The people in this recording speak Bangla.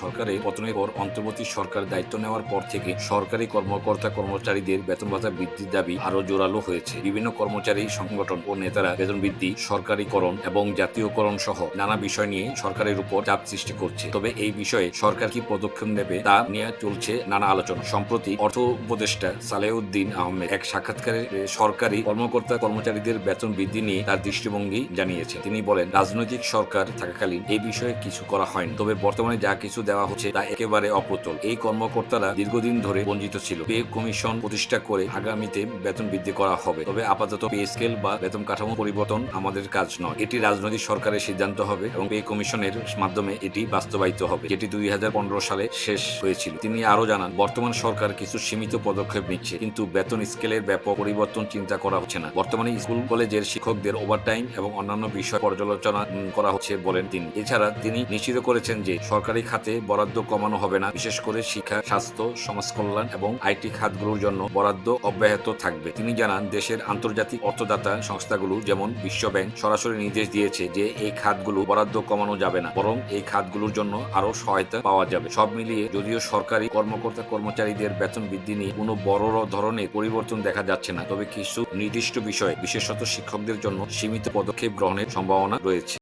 সরকারের পতনের পর অন্তর্বর্তী সরকার দায়িত্ব নেওয়ার পর থেকে সরকারি কর্মকর্তা কর্মচারীদের বেতন ভাতা বৃদ্ধির দাবি আরও জোরালো হয়েছে। বিভিন্ন কর্মচারী, সংগঠন ও নেতারা বেতন বৃদ্ধি, সরকারিকরণ এবং জাতীয়করণ সহ নানা বিষয় নিয়ে সরকারের উপর চাপ সৃষ্টি করছে। তবে এই বিষয়ে সরকার কি পদক্ষেপ নেবে তা নিয়ে চলছে নানা আলোচনা। সম্প্রতি অর্থ উপদেষ্টা সালেউদ্দিন আহমেদ এক সাক্ষাৎকারে সরকারি কর্মকর্তা কর্মচারীদের বেতন বৃদ্ধি নিয়ে তার দৃষ্টিভঙ্গি জানিয়েছে তিনি বলেন, রাজনৈতিক সরকার থাকাকালীন এই বিষয়ে কিছু করা হয়নি। তবে বর্তমানে যা কিছু দেওয়া হচ্ছে তা একেবারে অপ্রতুল। এই কর্মকর্তারা দীর্ঘদিন ধরে বঞ্চিত ছিল। পে কমিশন প্রতিষ্ঠা করে আগামীতে বেতন বৃদ্ধি করা হবে। তবে আপাতত পে স্কেল বা বেতন কাঠামো পরিবর্তন আমাদের কাজ নয়। এটি রাজনৈতিক সরকারের সিদ্ধান্ত হবে এবং পে কমিশনের মাধ্যমে এটি বাস্তবায়িত হবে। যেটি দুই হাজার পনেরো সালে শেষ হয়েছিল। তিনি আরও জানান, বর্তমান সরকার কিছু সীমিত পদক্ষেপ নিচ্ছে, কিন্তু বেতন স্কেলের ব্যাপক পরিবর্তন চিন্তা করা হচ্ছে না। বর্তমানে স্কুল, কলেজের শিক্ষকদের ওভারটাইম এবং অন্যান্য বিষয় পর্যালোচনা করা হচ্ছে বলেন তিনি। এছাড়া তিনি নিশ্চিত করেছেন যে সরকারি খাতে বরাদ্দ কমানো হবে না। বিশেষ করে শিক্ষা, স্বাস্থ্য সমাজ কল্যাণ এবং আইটি খাতগুলোর জন্য বরাদ্দ অব্যাহত থাকবে। তিনি জানান, দেশের আন্তর্জাতিক অর্থদাতা সংস্থাগুলো যেমন বিশ্ব ব্যাংক সরাসরি নির্দেশ দিয়েছে যে এই খাতগুলো বরাদ্দ কমানো যাবে না, বরং এই খাতগুলোর জন্য আরও সহায়তা পাওয়া যাবে। সব মিলিয়ে যদিও সরকারি কর্মকর্তা কর্মচারীদের বেতন বৃদ্ধি নিয়ে কোনো বড় ধরনের পরিবর্তন দেখা যাচ্ছে না, তবে কিছু নির্দিষ্ট বিষয়ে, বিশেষত শিক্ষকদের জন্য সীমিত পদক্ষেপ গ্রহণের সম্ভাবনা রয়েছে।